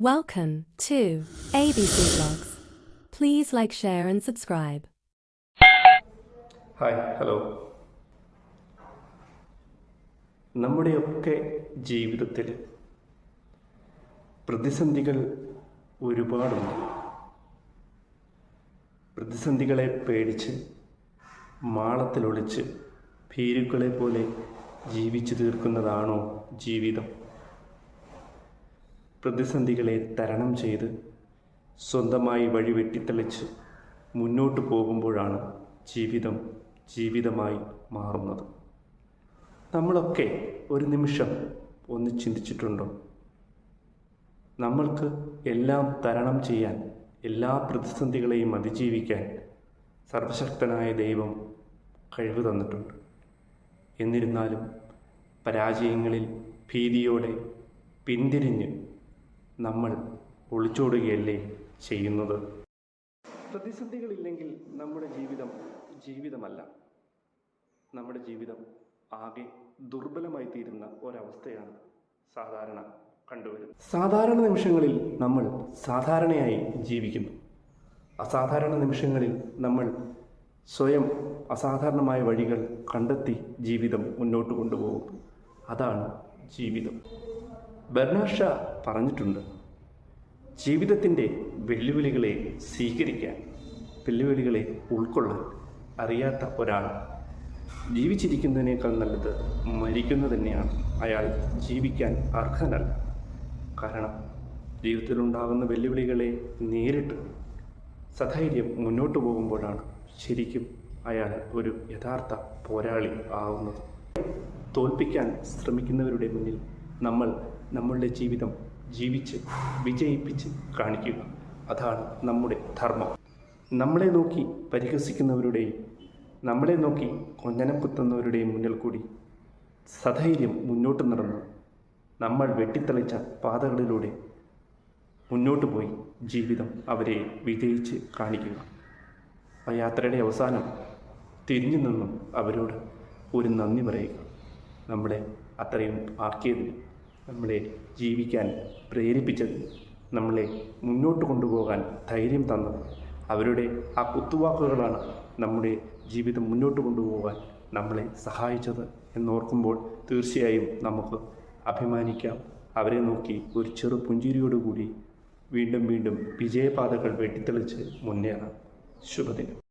Welcome to ABC Vlogs. Please like, share, and subscribe. Hi hello നമ്മുടെയൊക്കെ ജീവിതത്തിൽ പ്രതിസന്ധികൾ ഒരുപാടുണ്ട് പ്രതിസന്ധികളെ പേടിച്ച് മാളത്തിലൊളിച്ച് ഭീരുക്കളെ പോലെ ജീവിച്ചു തീർക്കുന്നതാണോ ജീവിതം പ്രതിസന്ധികളെ തരണം ചെയ്ത് സ്വന്തമായി വഴി വെട്ടിത്തെളിച്ച് മുന്നോട്ട് പോകുമ്പോഴാണ് ജീവിതം ജീവിതമായി മാറുന്നത്. നമ്മളൊക്കെ ഒരു നിമിഷം ഒന്ന് ചിന്തിച്ചിട്ടുണ്ടോ? നമ്മൾക്ക് എല്ലാം തരണം ചെയ്യാൻ എല്ലാ പ്രതിസന്ധികളെയും അതിജീവിക്കാൻ സർവശക്തനായ ദൈവം കഴിവ് തന്നിട്ടുണ്ട്. എന്നിരുന്നാലും പരാജയങ്ങളിൽ ഭീതിയോടെ പിന്തിരിഞ്ഞ് നമ്മൾ ഒളിച്ചോടുകയല്ലേ ചെയ്യുന്നത്? പ്രതിസന്ധികളില്ലെങ്കിൽ നമ്മുടെ ജീവിതം ജീവിതമല്ല. നമ്മുടെ ജീവിതം ആകെ ദുർബലമായി തീരുന്ന ഒരവസ്ഥയാണ് സാധാരണ കണ്ടുവരുന്നത്. സാധാരണ നിമിഷങ്ങളിൽ നമ്മൾ സാധാരണയായി ജീവിക്കുന്നു. അസാധാരണ നിമിഷങ്ങളിൽ നമ്മൾ സ്വയം അസാധാരണമായ വഴികൾ കണ്ടെത്തി ജീവിതം മുന്നോട്ട് കൊണ്ടുപോകും. അതാണ് ജീവിതം. ബെർണാഷ പറഞ്ഞിട്ടുണ്ട് ജീവിതത്തിന്റെ വെല്ലുവിളികളെ സ്വീകരിക്കാൻ വെല്ലുവിളികളെ ഉൾക്കൊള്ളാൻ അറിയാത്ത ഒരാൾ. ജീവിച്ചിരിക്കുന്നതിനേക്കാൾ നല്ലത് മരിക്കുന്നത് തന്നെയാണ്. അയാൾ ജീവിക്കാൻ അർഹനല്ല. കാരണം ജീവിതത്തിലുണ്ടാകുന്ന വെല്ലുവിളികളെ നേരിട്ട് സധൈര്യം മുന്നോട്ട് പോകുമ്പോഴാണ് ശരിക്കും അയാൾ ഒരു യഥാർത്ഥ പോരാളി ആവുന്നത്. തോൽപ്പിക്കാൻ ശ്രമിക്കുന്നവരുടെ മുന്നിൽ നമ്മൾ നമ്മളുടെ ജീവിതം ജീവിച്ച് വിജയിപ്പിച്ച് കാണിക്കുക. അതാണ് നമ്മുടെ ധർമ്മം. നമ്മളെ നോക്കി പരിഹസിക്കുന്നവരുടെയും നമ്മളെ നോക്കി കൊഞ്ഞനം കുത്തുന്നവരുടെയും മുന്നിൽ കൂടി സധൈര്യം മുന്നോട്ട് നടന്ന് നമ്മൾ വെട്ടിത്തെളിച്ച പാതകളിലൂടെ മുന്നോട്ട് പോയി ജീവിതം അവരെ വിജയിച്ച് കാണിക്കുക. ആ യാത്രയുടെ അവസാനം തിരിഞ്ഞു നിന്നും അവരോട് ഒരു നന്ദി പറയുക. നമ്മളെ അത്രയും ആക്കിയതിന് നമ്മളെ ജീവിക്കാൻ പ്രേരിപ്പിച്ചത് നമ്മളെ മുന്നോട്ട് കൊണ്ടുപോകാൻ ധൈര്യം തന്നത്. അവരുടെ ആ കുത്തുവാക്കുകളാണ് നമ്മുടെ ജീവിതം മുന്നോട്ട് കൊണ്ടുപോകാൻ നമ്മളെ സഹായിച്ചത് എന്നോർക്കുമ്പോൾ തീർച്ചയായും നമുക്ക് അഭിമാനിക്കാം. അവരെ നോക്കി ഒരു ചെറു പുഞ്ചിരിയോടുകൂടി വീണ്ടും വീണ്ടും വിജയപാതകൾ വെട്ടിത്തെളിച്ച് മുന്നേറാം. ശുഭദിനം.